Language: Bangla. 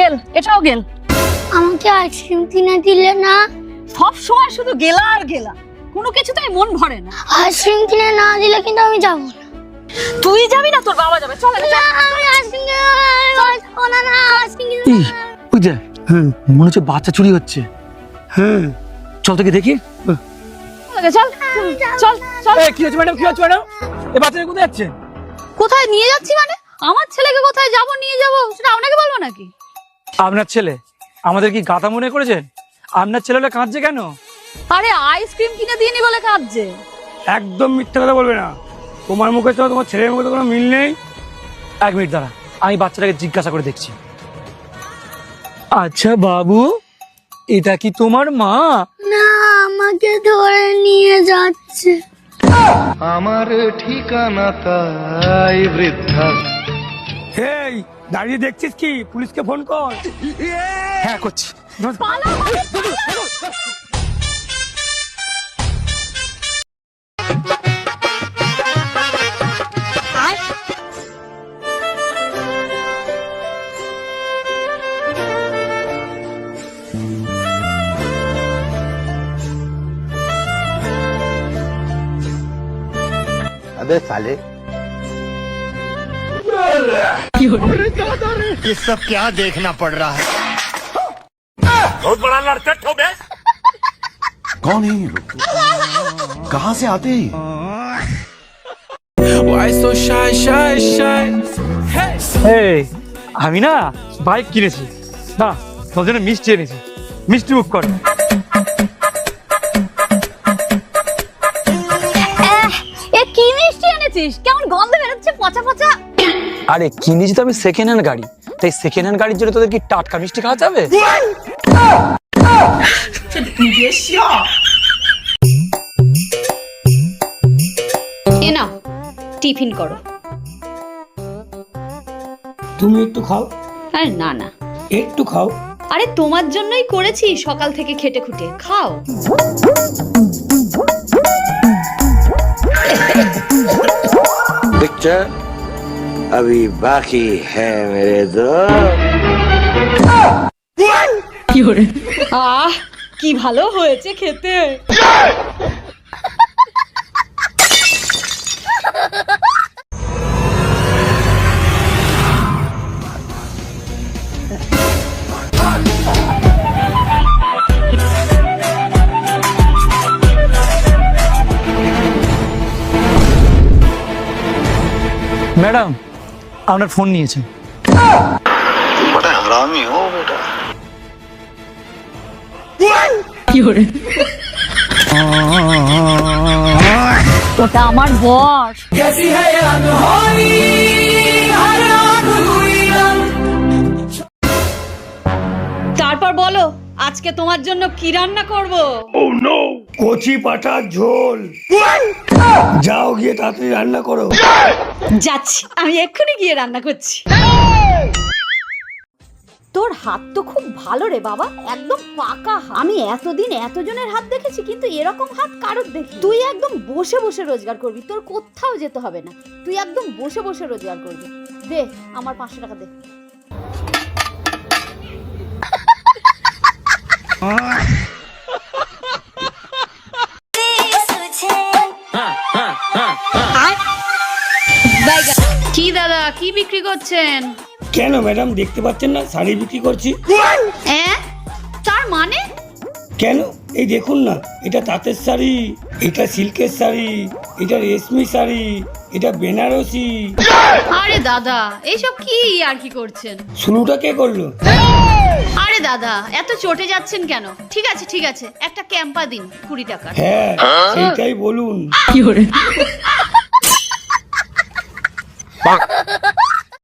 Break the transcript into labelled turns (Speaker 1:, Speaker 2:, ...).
Speaker 1: গেল এটাও গেল।
Speaker 2: আমাকে আইসক্রিম কিনে দিলে না?
Speaker 1: সব সময় শুধু গেলা আর গেলা। কোনো কিছুতেই মন ভরে না।
Speaker 2: আইসক্রিম কিনে না দিলে কিন্তু আমি যাব না।
Speaker 1: তুই যাবি না তোর বাবা যাবে। চল
Speaker 2: না, আমি আইসক্রিম না না আইসক্রিম
Speaker 3: দেখ হ্যাঁ মনে হচ্ছে বাচ্চা চুরি হচ্ছে। হ্যাঁ চল তোকে দেখি।
Speaker 1: চল চল। চল
Speaker 3: এই, কি হচ্ছে ম্যাডাম কি হচ্ছে ম্যাডাম? এই বাচ্চাটা কোথায় যাচ্ছে?
Speaker 1: কোথায় নিয়ে যাচ্ছি মানে? আমার ছেলেকে কোথায় যাব নিয়ে যাব? সেটা আপনাকে বলব নাকি?
Speaker 3: আপনার ছেলে আমাদের কি গাতা মনে করেছেন? আপনার ছেলেটা কাঁদছে কেন?
Speaker 1: আরে আইসক্রিম কিনে দিইনি বলে কাঁদছে।
Speaker 3: একদম মিথ্যা কথা বলবে না। তোমার মুখে তো তোমার ছেলের মুখে তো কোনো মিল নেই। এক মিনিট দাঁড়া আমি বাচ্চাটাকে জিজ্ঞাসা করে দেখছি। আচ্ছা বাবু এটা কি তোমার মা?
Speaker 2: না আমাকে ধরে নিয়ে যাচ্ছে।
Speaker 4: আমার ঠিকানা তাই বৃদ্ধা
Speaker 3: এই দাঁড়িয়ে দেখছিস কি পুলিশকে ফোন কর হ্যাঁ করছি
Speaker 4: अबे साले ये सब क्या देखना पड़ रहा है
Speaker 5: कौन है ये लोग कहाँ से आते हैं ये?
Speaker 3: এই আমি না বাইক কিনেছি না তোর জন্য মিষ্টি এনেছি মিষ্টি বুক কর
Speaker 1: এ কি মিষ্টি এনেছিস কেমন গন্ধ বেরোচ্ছে পচা পচা
Speaker 3: আরে কিনেছি তো আমি সেকেন্ড হ্যান্ড গাড়ি। তাই সেকেন্ড হ্যান্ড গাড়ির জন্য তোদের কি টাটকা মিষ্টি খাওয়া যাবে?
Speaker 6: এ নাও টিফিন করো।
Speaker 7: তুমি একটু খাও।
Speaker 6: আরে না না।
Speaker 7: একটু খাও।
Speaker 6: আরে তোমার জন্যই করেছি সকাল থেকে খেটে খুটে। খাও।
Speaker 8: দেখছে? अभी बाकी है मेरे दोस्त
Speaker 6: আহ কি ভালো হয়েছে খেতে
Speaker 3: ম্যাডাম আপনার ফোন
Speaker 4: নিয়েছে
Speaker 1: ওটা আমার বর।
Speaker 6: তারপর বলো আজকে তোমার জন্য কি রান্না করব?
Speaker 7: ও oh, নো কচি পাটার ঝোল। যাও গিয়ে তাড়াতাড়ি রান্না করো।
Speaker 6: যাচ্ছি আমি এক্ষুনি গিয়ে রান্না করছি। তোর হাত তো খুব ভালো রে বাবা একদম পাকা আমি এতদিন এতজনের হাত দেখেছি কিন্তু এরকম হাত কারোর দেখি তুই একদম বসে বসে রোজগার করবি তোর কোথাও যেতে হবে না। তুই একদম বসে বসে রোজগার করবি। দে আমার পাঁচশো টাকা দে। কি দাদা কি বিক্রি করছেন?
Speaker 7: কেন ম্যাডাম দেখতে পাচ্ছেন না শাড়ি বিক্রি করছি।
Speaker 6: হ্যাঁ তার মানে?
Speaker 7: কেন? এই দেখুন না এটা তাঁতের শাড়ি এটা সিল্কের শাড়ি এটা রেশমি শাড়ি এটা বেনারসি।
Speaker 6: আরে দাদা এইসব কি আর কি করছেন?
Speaker 7: শুরুটা কে করল?
Speaker 6: আরে দাদা এত চটে যাচ্ছেন কেন? ঠিক আছে ঠিক আছে একটা ক্যাম্পা দিন কুড়ি টাকার।
Speaker 7: হ্যাঁ সেইটাই বলুন। bonk.